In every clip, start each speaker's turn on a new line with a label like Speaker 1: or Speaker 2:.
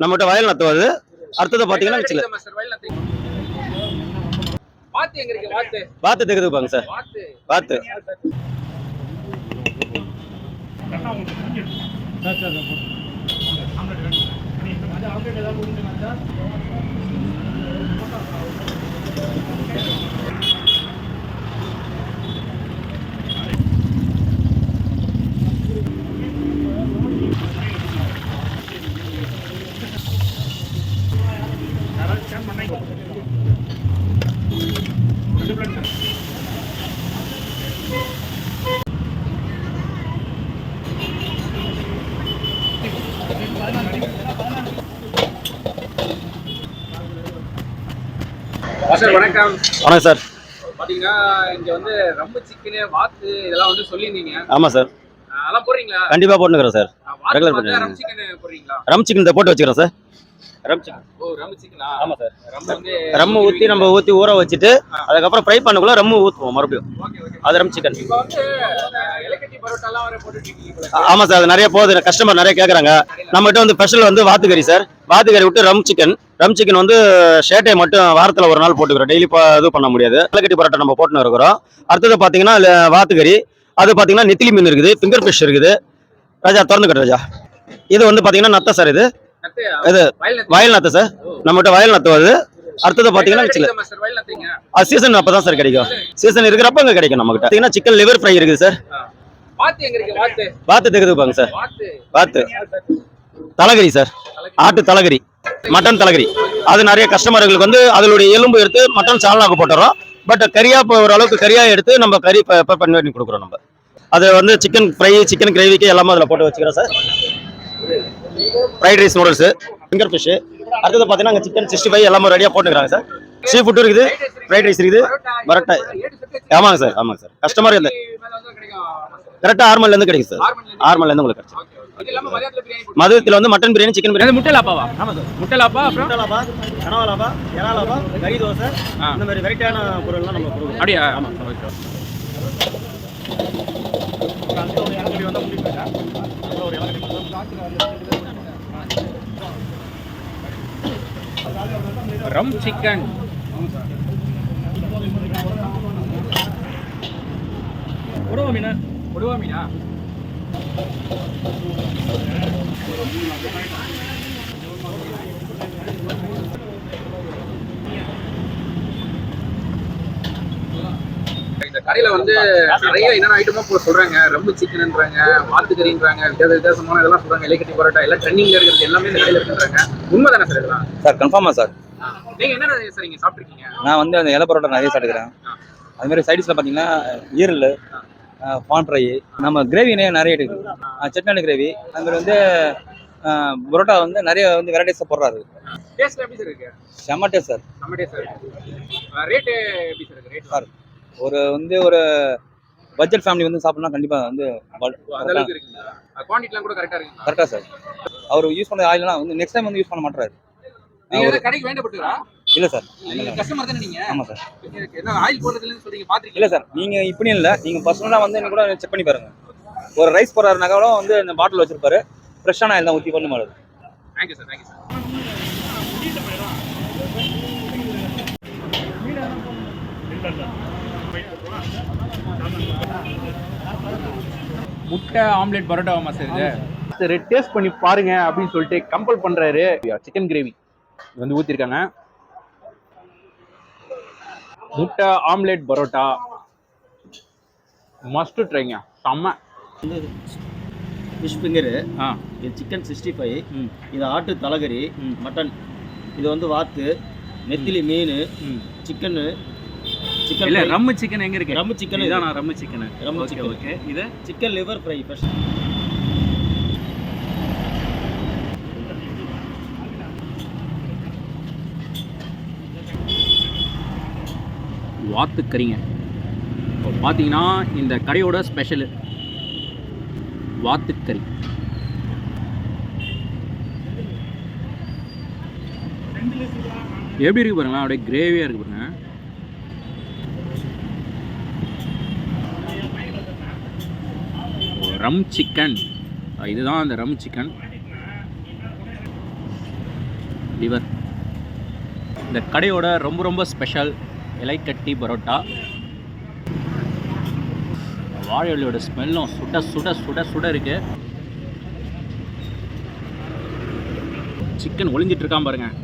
Speaker 1: நம்மகிட்ட வயல் நத்து வருது. அடுத்தது பார்த்தீங்கன்னா வச்சுல
Speaker 2: வாத்து எங்க இருக்கு வாத்து?
Speaker 1: வாத்து தெகுதுப்பாங்க சார்.
Speaker 2: சார் வணக்கம்.
Speaker 1: வணக்கம் சார்.
Speaker 2: பாத்தீங்கன்னா இங்க வந்து ரம்மு சிக்கனு வாத்து இதெல்லாம் வந்து சொல்லியிருந்தீங்க.
Speaker 1: ஆமாம் சார்.
Speaker 2: அதெல்லாம் போடுறீங்களா?
Speaker 1: கண்டிப்பாக போட்டுக்கிறோம் சார். பண்ணுங்க.
Speaker 2: ரம் சிக்கன் போடுறீங்களா?
Speaker 1: ரம் சிக்கன் இதை போட்டு வச்சுக்கிறோம் சார். ரம் சிக்கன் ஆமாம் சார்.
Speaker 2: ரம்
Speaker 1: ஊற்றி நம்ம ஊற்றி ஊற வச்சுட்டு அதுக்கப்புறம் ஃப்ரை பண்ணக்குள்ள ரம்மு ஊற்றுவோம் மறுபடியும். அது ரம் சிக்கன். ஆமாம் சார். அது நிறைய போகுது. கஸ்டமர் நிறைய கேட்குறாங்க நம்மகிட்ட வந்து ஸ்பெஷல் வந்து வாத்துக்கறி சார். வாத்துக்கறி விட்டு ரம் சிக்கன். ரம் சிக்கன் வந்து ஷேட்டை மட்டும் வாரத்தில் ஒரு நாள் போட்டுக்கிறோம். டெய்லி இது பண்ண முடியாது. இலக்கட்டி பரோட்டா நம்ம போட்டுன்னு இருக்கிறோம். அடுத்தது பார்த்தீங்கன்னா வாத்துக்கறி. அது பார்த்தீங்கன்னா நெத்திலி மீன் இருக்குது ஃபிங்கர் ஃபிஷ் இருக்குது. ராஜா திறந்து கட்டு ராஜா. இது வந்து பார்த்தீங்கன்னா நத்தை சார் இது? இது
Speaker 2: வயல் நத்தை.
Speaker 1: சார். நம்மகிட்ட வயல் நத்தை வருது. அடுத்தது
Speaker 2: நத்தைங்க.
Speaker 1: அது சீசன் அப்போ தான் சார் கிடைக்கும். சீசன் இருக்கிறப்ப அங்கே கிடைக்கும் நம்மகிட்ட. பார்த்தீங்கன்னா சிக்கன் லிவர் ஃப்ரை இருக்குது சார்.
Speaker 2: வாத்து வாத்து.
Speaker 1: தெகுதுப்பாங்க சார்.
Speaker 2: வாத்து.
Speaker 1: தலைகறி சார். ஆட்டு தலைகறி. மட்டன் தலைகறி. அது நிறைய கஸ்டமர்களுக்கு வந்து அதனுடைய எலும்பு எடுத்து மட்டன் சால்னாக்கு போட்டுறோம். பட் கறியா ஓரளவுக்கு கறியா எடுத்து நம்ம கறி பண்ணி கொடுக்குறோம் நம்ம. அது வந்து சிக்கன் ஃப்ரை சிக்கன் கிரேவிக்கு எல்லாமே அதில் போட்டு வச்சுக்கிறோம் sir. Fried rice noodles finger fish அடுத்தது பார்த்தீங்கன்னா அங்கே சிக்கன் சிக்ஸ்டி ஃபைவ் எல்லாமே ரெடியாக போட்டுக்கிறாங்க சார். சீ ஃபுட்டும் இருக்குது ஃப்ரைட் ரைஸ் இருக்குது பரோட்டா. ஆமாங்க சார் ஆமாங்க சார். கஸ்டமர் இல்லை. கரெக்டாக ஆறு மணிலேருந்து கிடைக்கும் சார்.
Speaker 2: ஆறு மணில
Speaker 1: ஆறு மணிலேருந்து உங்களுக்கு
Speaker 2: போட்டு
Speaker 1: மதுரத்தில் வந்து மட்டன் பிரியாணி சிக்கன் பிரியாணி
Speaker 2: முட்டை லாப்பாவா? ஆமா சார். முட்டை லாப்பா அப்புறம்?
Speaker 1: லாபா கனவா லாபா எறா லாபா கறி தோசை.
Speaker 2: ஆ.
Speaker 1: இந்த மாதிரி வெரைட்டியான பொருள்லாம் நம்ம கொடுக்குறோம்.
Speaker 2: அப்படியா?
Speaker 1: ஆமா.
Speaker 2: ஓகே ரம் சிக்கன் கொடுவா மீனா? கொடுவா மீனா? கடையில வந்து நிறைய என்னென்ன ஐட்டமா இப்போ சொல்றாங்க. ரொம்ப சிக்கன்ன்றாங்க வாத்துக்கறின்றாங்க வித்தியாச வித்தியாசமான இதெல்லாம் சொல்றாங்க. இலைக்கட்டி பரோட்டா எல்லாம் ட்ரெண்டிங்ல இருக்கிறது எல்லாமே இந்த கடையில இருக்குன்றாங்க. உண்மைதானே சார் இதெல்லாம்?
Speaker 3: சார் கன்ஃபார்மா சார்
Speaker 2: நீங்க என்னென்ன சார் நீங்க சாப்பிட்டுருக்கீங்க?
Speaker 3: நான் வந்து அந்த இலை பரோட்டா நிறைய சாப்பிட்டுக்கிறேன். அது மாதிரி சைடிஸில் பார்த்தீங்கன்னா ஈரல் பான் ஃப்ரை நம்ம கிரேவி நிறைய இருக்குது சட்னி கிரேவி அது மாதிரி வந்து பரோட்டா வந்து நிறைய வந்து வெரைட்டிஸாக போடுறாரு.
Speaker 2: டேஸ்ட் எப்படி சார் இருக்கு?
Speaker 3: செம்ம டேஸ்ட் சார்
Speaker 2: நம்ம டேஸ்ட் ரேட்டு எப்படி சார் ரேட்
Speaker 3: சார் ஒரு வந்து ஒரு பட்ஜெட் ஃபேமிலி வந்து சாப்பிட்னா கண்டிப்பாக வந்து
Speaker 2: குவான்டிட்டிலாம் கூட கரெக்டா இருக்குங்களா?
Speaker 3: கரெக்டாக சார் அவர் யூஸ் பண்ண ஆயிலெலாம் வந்து நெக்ஸ்ட் டைம் வந்து யூஸ் பண்ண மாட்டாரு
Speaker 2: நீங்க கடைக்கு வேண்டப்பட்டுறா
Speaker 3: இல்லை சார்
Speaker 2: நீங்க கஸ்டமர் தானே நீங்க?
Speaker 3: சார்
Speaker 2: என்ன ஆயில் போடுறதுலன்னு சொல்றீங்க பாத்துருக்கீங்க
Speaker 3: இல்லை சார் நீங்கள் இப்படி இல்லை. நீங்கள் பர்சனலாக வந்து என்ன கூட செக் பண்ணி பாருங்க. ஒரு ரைஸ் போடுறாருனாக்கா கூட வந்து இந்த பாட்டில் வச்சிருப்பாரு. ஃப்ரெஷ்ஷான ஆயில் தான் ஊற்றி பண்ண மாதிரி
Speaker 2: thank you sir thank you sir முட்டை ஆம்லெட் பரோட்டாவா சார் இது. சரி டேஸ்ட் பண்ணி பாருங்க அப்படின்னு சொல்லிட்டு கம்பல் பண்றாரு. சிக்கன் கிரேவி வந்து ஊத்திருக்காங்க. முட்டை ஆம்லெட் பரோட்டா. மஸ்ட் ட்ரைங்க செம்ம.
Speaker 1: ஃபிஷ் ஃபிங்கரு
Speaker 2: ஆ.
Speaker 1: இது சிக்கன் சிக்ஸ்டி ஃபைவ்
Speaker 2: ம்.
Speaker 1: இது ஆட்டு தலைகறி மட்டன் இது வந்து வாத்து நெத்திலி மீன்
Speaker 2: ம்.
Speaker 1: சிக்கனு
Speaker 2: இல்ல
Speaker 1: சிக்கன்
Speaker 2: ரம்மு சிக்கன் எங்க இருக்கு?
Speaker 1: ரம்மு சிக்கன்
Speaker 2: இதான் rum chicken
Speaker 1: rum chicken.
Speaker 2: Okay இது?
Speaker 1: சிக்கன் லிவர் ஃப்ரை ஃபர்ஸ்ட்
Speaker 2: வாத்துக்கறிங்க. இப்போ பார்த்தீங்கன்னா இந்த கடையோட ஸ்பெஷல் வாத்துக்கறி. எப்படி இருக்கு பாருங்களா அப்படியே கிரேவியாக இருக்கு பாருங்க. ரம் சிக்கன் இதுதான் அந்த ரம் சிக்கன்
Speaker 4: லிவர் இந்த கடையோட ரொம்ப ரொம்ப ஸ்பெஷல் இலைக்கட்டி பரோட்டா. வாழையோட ஸ்மெல்லும் சுட சுட சுட சுட இருக்கு. சிக்கன் ஒளிஞ்சிட்ருக்கான் பாருங்கள்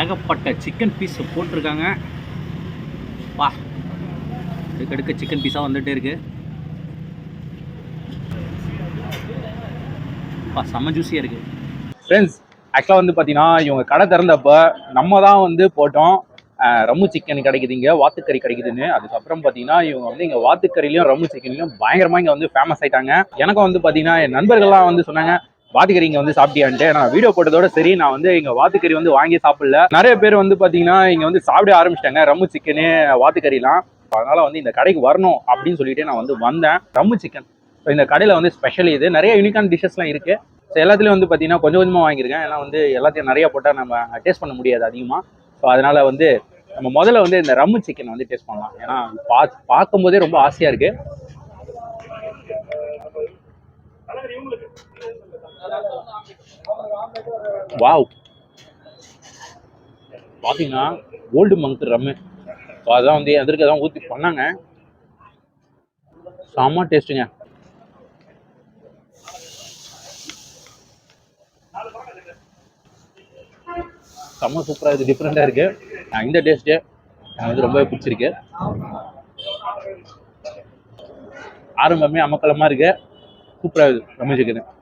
Speaker 4: ஏகப்பட்ட சிக்கன் பீஸ் போட்டிருக்காங்க. வா. அடுக்கடுக்க சிக்கன் பீஸாக வந்துகிட்டே இருக்கு. வா செம்ம ஜூஸியாக இருக்கு.
Speaker 2: ஃப்ரெண்ட்ஸ் ஆக்சுவலாக வந்து பார்த்தீங்கன்னா இவங்க கடை திறந்தப்போ நம்ம தான் வந்து போட்டோம். ரம்மு சிக்கன் கிடைக்குது இங்கே வாத்துக்கறி கிடைக்குதுன்னு. அதுக்கப்புறம் பார்த்தீங்கன்னா இவங்க வந்து இங்கே வாத்துக்கறிலையும் ரம்மு சிக்கன்லையும் பயங்கரமாக இங்கே வந்து ஃபேமஸ் ஆயிட்டாங்க. எனக்கும் வந்து பார்த்தீங்கன்னா என் நண்பர்கள்லாம் வந்து சொன்னாங்க வாத்துக்கறி இங்க வந்து சாப்பிட்டியான்ட்டு. நான் வீடியோ போட்டதோட சரி நான் வந்து இங்கே வாத்துக்கறி வந்து வாங்கி சாப்பிடல. நிறைய பேர் வந்து பார்த்தீங்கன்னா இங்கே வந்து சாப்பிட ஆரம்பிச்சிட்டாங்க. ரம்மு சிக்கனு வாத்துக்கறிலாம். அதனால வந்து இந்த கடைக்கு வரணும் அப்படின்னு சொல்லிட்டு நான் வந்து வந்தேன். ரம்மு சிக்கன் இந்த கடையில் வந்து ஸ்பெஷல் இது. நிறைய யூனிக்கான டிஷ்ஷஸ்லாம் இருக்கு. ஸோ எல்லாத்துலேயும் வந்து பார்த்தீங்கன்னா கொஞ்சம் கொஞ்சமாக வாங்கியிருக்கேன். ஏன்னா வந்து எல்லாத்தையும் நிறைய போட்டால் நம்ம டேஸ்ட் பண்ண முடியாது அதிகமாக ஸோ அதனால வந்து நம்ம முதல்ல வந்து இந்த ரம்மு சிக்கன் வந்து டேஸ்ட் பண்ணலாம். ஏன்னா பா பார்க்கும்போதே ரொம்ப ஆசையாக இருக்குது வாவ். பார்த்தீங்கன்னா ஓல்டு மங்க் ரம்மு ஸோ அதான் வந்து எதற்கு தான் ஊற்றி பண்ணாங்க. செம்ம டேஸ்ட்டுங்க செம்ம சூப்பராக இருக்குது டிஃப்ரெண்ட்டாக இருக்குது இந்த டேஸ்ட்டு எனக்கு வந்து ரொம்பவே பிடிச்சிருக்கு. ஆரம்பமே அமக்கலமாக இருக்கு. சூப்பராக இருக்குது ரம்ம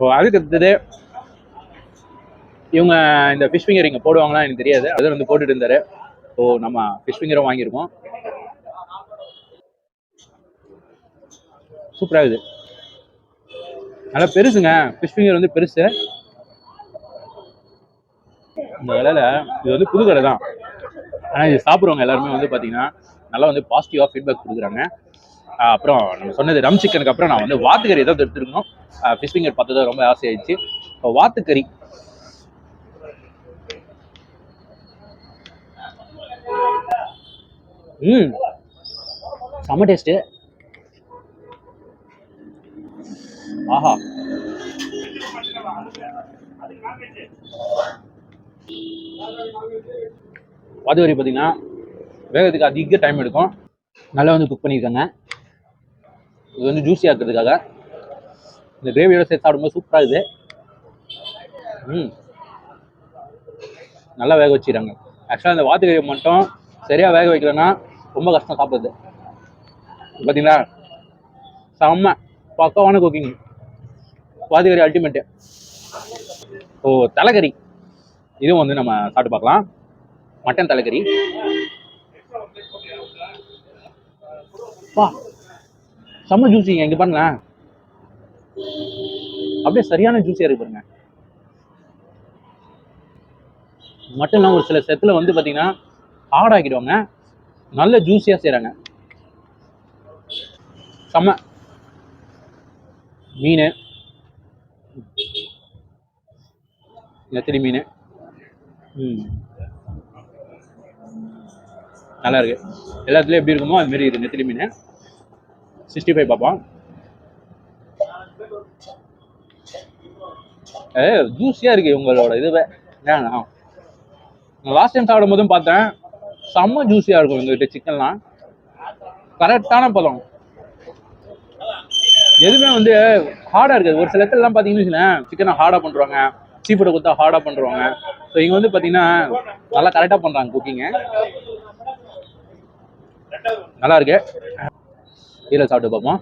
Speaker 2: ஸோ அதுக்கு அடுத்தது இவங்க இந்த ஃபிஷ் ஃபிங்கர் இங்கே போடுவாங்களா எனக்கு தெரியாது. அதில் வந்து போட்டுட்டு இருந்தாரு. ஸோ நம்ம ஃபிஷ் ஃபிங்கரும் வாங்கியிருக்கோம். சூப்பராக இருக்குது. நல்லா பெருசுங்க. ஃபிஷ் ஃபிங்கர் வந்து பெருசு. இந்த விலையில இது வந்து புது கடை தான் ஆனால் இது சாப்பிட்றவங்க எல்லாருமே வந்து பார்த்தீங்கன்னா நல்லா வந்து பாசிட்டிவாக ஃபீட்பேக் கொடுக்குறாங்க. அப்புறம் நம்ம சொன்னது ரம் சிக்கனுக்கு அப்புறம் நான் வந்து வாத்துக்கறி ஏதாவது எடுத்துருக்கணும். ஃபிஷ் ஃபிங்கர் பார்த்தது ரொம்ப ஆசையாயிடுச்சு. இப்போ வாத்துக்கறி. ம் செம்ம டேஸ்ட்டு ஆஹா. வாதுவரி பார்த்தீங்கன்னா வேகத்துக்கு அதிக டைம் எடுக்கும். நல்லா வந்து குக் பண்ணியிருக்காங்க. இது வந்து ஜூஸி ஆக்குறதுக்காக இந்த கிரேவியோட சேர்த்து சாப்பிடும்போது சூப்பராக இருக்குது. ம். நல்லா வேக வச்சுக்கிறாங்க. ஆக்சுவலாக இந்த வாத்துக்கறி மட்டும் சரியாக வேக வைக்கலன்னா ரொம்ப கஷ்டம் சாப்பிடுறது. பார்த்தீங்களா செம்ம பக்கவான குக்கிங் வாத்துக்கறி அல்டிமேட்டு ஓ தலைக்கறி. இதுவும் வந்து நம்ம சாப்பிட்டு பார்க்கலாம். மட்டன் தலைக்கறி. பா செம்ம ஜூஸிங்க இங்க பாருங்களேன். அப்படியே சரியான ஜூஸியா இருக்கு பாருங்க. இல்லாம ஒரு சில செத்துல வந்து பாத்தீங்கன்னா ஹார்ட் ஆக்கிடுவாங்க. நல்ல ஜூஸியா செய்கிறாங்க செம்ம. மீன். நெத்திரி மீன். ம். நல்லா இருக்கு. எல்லாத்துலேயும் எப்படி இருக்குமோ அது மாதிரி இருக்கு. மீன். சிக்ஸ்டி ஃபைவ் பார்ப்போம் ஏ ஜூஸியாக இருக்குது உங்களோட இதுவே ஏன்னா நான். லாஸ்ட் டைம் சாப்பிடும் போதும் பார்த்தேன். செம்ம ஜூஸியாக இருக்கும் எங்ககிட்ட சிக்கன்லாம் கரெக்டான பதம் எதுவுமே வந்து ஹார்டாக இருக்காது. ஒரு சில இடத்துலலாம் பார்த்தீங்கன்னு வச்சுக்கோங்களேன் சிக்கனை ஹார்டாக பண்ணுறாங்க சீ ஃபுட்டை கொடுத்தா ஹார்டாக பண்ணுறாங்க ஸோ இங்கே வந்து பார்த்தீங்கன்னா நல்லா கரெக்டாக பண்ணுறாங்க குக்கிங்கு நல்லா இருக்கு. கீழே சாப்பிட்டு பார்ப்போம்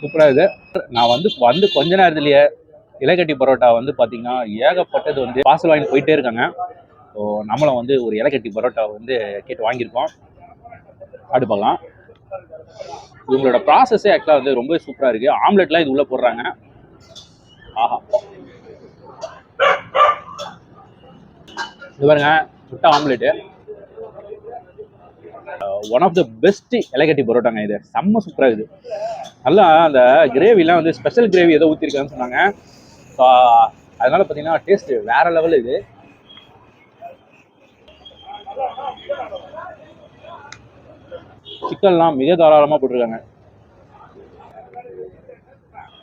Speaker 2: சூப்பராக இது. நான் வந்து வந்து கொஞ்ச நேரத்துலயே இலைக்கட்டி பரோட்டா வந்து பார்த்தீங்கன்னா ஏகப்பட்டது வந்து பார்சல் வாங்கி போயிட்டே இருக்காங்க. ஸோ நம்மளும் வந்து ஒரு இலைக்கட்டி பரோட்டா வந்து கேட்டு வாங்கியிருக்கோம். சாப்பிட்டு பார்க்கலாம். இவங்களோட ப்ராசஸே ஆக்சுவலாக வந்து ரொம்ப சூப்பராக இருக்குது ஆம்லெட்லாம் இது உள்ளே போடுறாங்க. ஆஹா. இது பாருங்க முட்டை omelette one of the best இலைக்கட்டி பரோட்டாங்க இது. செம்ம சூப்பராக இருக்குது. நல்லா அந்த கிரேவிலாம் வந்து ஸ்பெஷல் கிரேவி ஏதோ ஊற்றிருக்காங்கன்னு சொன்னாங்க. ஸோ அதனால பார்த்தீங்கன்னா டேஸ்ட் வேற லெவல் இது. சிக்கன்லாம் மிக தாராளமாக போட்டிருக்காங்க.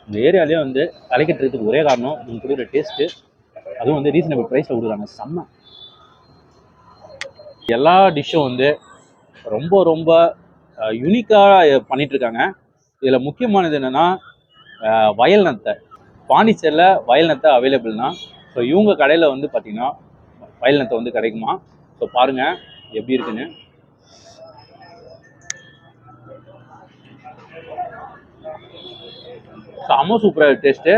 Speaker 2: இந்த ஏரியாலேயே வந்து அலைக்கட்டுறதுக்கு ஒரே காரணம் நீங்கள் கொடுக்குற டேஸ்ட்டு அதுவும் வந்து ரீசனபிள் ப்ரைஸில் கொடுக்குறாங்க. செம்ம. எல்லா டிஷ்ஷும் வந்து ரொம்ப ரொம்ப யூனிக்காக பண்ணிகிட்ருக்காங்க இதில் முக்கியமானது என்னென்னா வயல் நத்தை. பாண்டிச்சேரியில் வயல் நத்தை அவைலபிள்னா ஸோ இவங்க கடையில் வந்து பார்த்திங்கன்னா வயல் நத்தை வந்து கிடைக்குமா? ஸோ பாருங்கள் எப்படி இருக்குன்னு. செம சூப்பராக டேஸ்ட்டு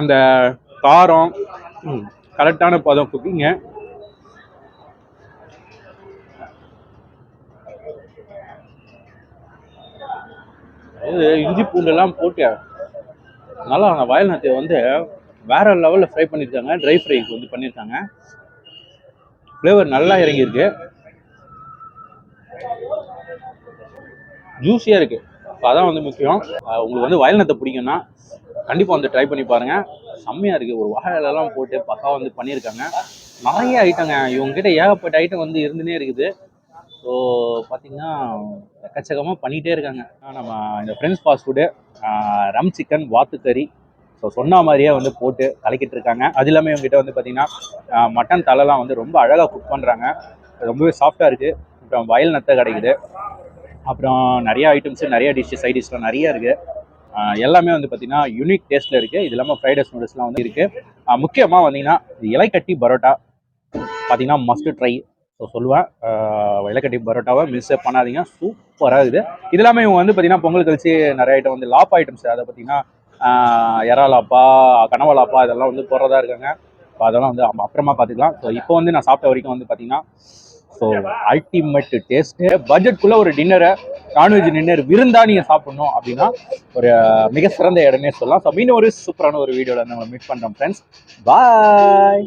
Speaker 2: அந்த காரம் கரெக்டான பதம் குக்கிங்க இது இஞ்சி பூண்டெல்லாம் போட்டு நல்லா அந்த வயல் நத்தையை வந்து வேற லெவலில் ஃப்ரை பண்ணியிருக்காங்க. ட்ரை ஃப்ரைக்கு வந்து பண்ணியிருக்காங்க. ஃப்ளேவர் நல்லா இறங்கியிருக்கு. ஜூஸியாக இருக்குது அதான் வந்து முக்கியம். உங்களுக்கு வந்து வயல் நத்தை பிடிக்கும்னா கண்டிப்பாக வந்து ட்ரை பண்ணி பாருங்கள் செம்மையாக இருக்குது ஒரு வாழைலாம் போட்டு பக்கா வந்து பண்ணியிருக்காங்க. நிறைய ஐட்டங்க இவங்ககிட்ட ஏகப்பட்ட ஐட்டம் வந்து இருந்துனே இருக்குது. ஸோ பார்த்தீங்கன்னா எக்கச்சக்கமாக பண்ணிகிட்டே இருக்காங்க. நம்ம இந்த friends fast food rum chicken வாத்து கறி ஸோ சொன்ன மாதிரியே வந்து போட்டு கலக்கிட்டு இருக்காங்க. அது இல்லாமல் இவங்ககிட்ட வந்து பார்த்திங்கன்னா மட்டன் தலைலாம் வந்து ரொம்ப அழகாக குக் பண்ணுறாங்க ரொம்பவே சாஃப்டாக இருக்குது அப்புறம் வயல் நத்தை கிடைக்குது. அப்புறம் நிறையா ஐட்டம்ஸ் நிறைய டிஷ்ஷு சைட் டிஷ்லாம் நிறைய இருக்குது எல்லாமே வந்து பார்த்திங்கன்னா யூனிக் டேஸ்ட்டில் இருக்குது இது இல்லாமல் ஃப்ரைட் ரைஸ் நூடுல்ஸ்லாம் வந்து இருக்குது முக்கியமாக வந்தீங்கன்னா இலைக்கட்டி பரோட்டா பார்த்திங்கன்னா மஸ்ட் ட்ரை ஸோ சொல்லுவேன். வெள்ளக்கட்டி பரோட்டாவை மிஸ் பண்ணாதீங்க. சூப்பராக இருக்குது. இது இல்லாமல் இவங்க வந்து பார்த்தீங்கன்னா பொங்கல் கழிச்சு நிறைய ஐட்டம் வந்து லாப் ஐட்டம்ஸ் அதை பார்த்தீங்கன்னா எறாலாப்பா இறாலாப்பா கனவலாப்பா இதெல்லாம் வந்து போடுறதா இருக்காங்க. ஸோ அதெல்லாம் வந்து அப்புறமா பார்த்துக்கலாம் ஸோ இப்போ வந்து நான் சாப்பிட்ட வரைக்கும் வந்து பார்த்தீங்கன்னா ஸோ அல்டிமேட் டேஸ்ட்டு பட்ஜெட்குள்ளே ஒரு டின்னரை நான்வெஜ் டின்னர் விருந்தா நீங்கள் சாப்பிட்ணும் அப்படின்னா ஒரு மிக சிறந்த இடமே சொல்லலாம். ஸோ மீண்டும் ஒரு சூப்பரான ஒரு வீடியோவில் நம்ம மீட் பண்ணுறோம் ஃப்ரெண்ட்ஸ் பாய்